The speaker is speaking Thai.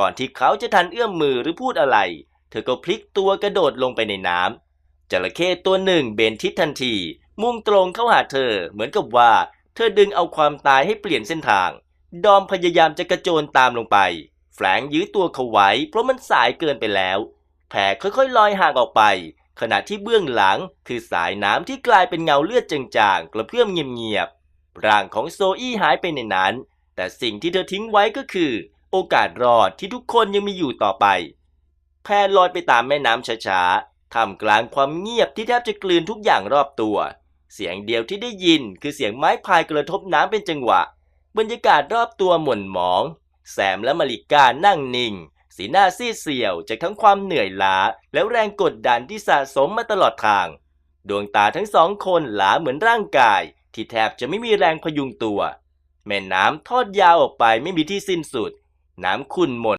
ก่อนที่เขาจะทันเอื้อมมือหรือพูดอะไร เธอก็พลิกตัวกระโดดลงไปในน้ำจระเข้ตัวหนึ่งเบนทิศทันที มุ่งตรงเข้าหาเธอเหมือนกับว่า เธอดึงเอาความตายให้เปลี่ยนเส้นทาง ดอมพยายามจะกระโจนตามลงไป แฝงยื้อตัวเขาไว้เพราะมันสายเกินไปแล้ว แผลค่อยๆลอยห่างออกไป ขณะที่เบื้องหลังคือสายน้ำที่กลายเป็นเงาเลือดจางๆกระเพื่อมเงียบๆร่างของโซอี้หายไปในนั้น แต่สิ่งที่เธอทิ้งไว้ก็คือ โอกาสรอดที่ทุกคนยังมีอยู่ต่อไป แพลอยไปตามแม่น้ำช้าๆท่ามกลางความเงียบที่แทบจะกลืนทุกอย่างรอบตัว เสียงเดียวที่ได้ยินคือเสียงไม้พายกระทบน้ำเป็นจังหวะ บรรยากาศรอบตัวหม่นหมอง แซมและมาริกานั่งนิ่ง สีหน้าซีดเซียวจากทั้งความเหนื่อยล้า แล้วแรงกดดันที่สะสมมาตลอดทาง ดวงตาทั้งสองคนหลาเหมือนร่างกาย ที่แทบจะไม่มีแรงพยุงตัว แม่น้ำทอดยาวออกไปไม่มีที่สิ้นสุด น้ำขุ่นหมด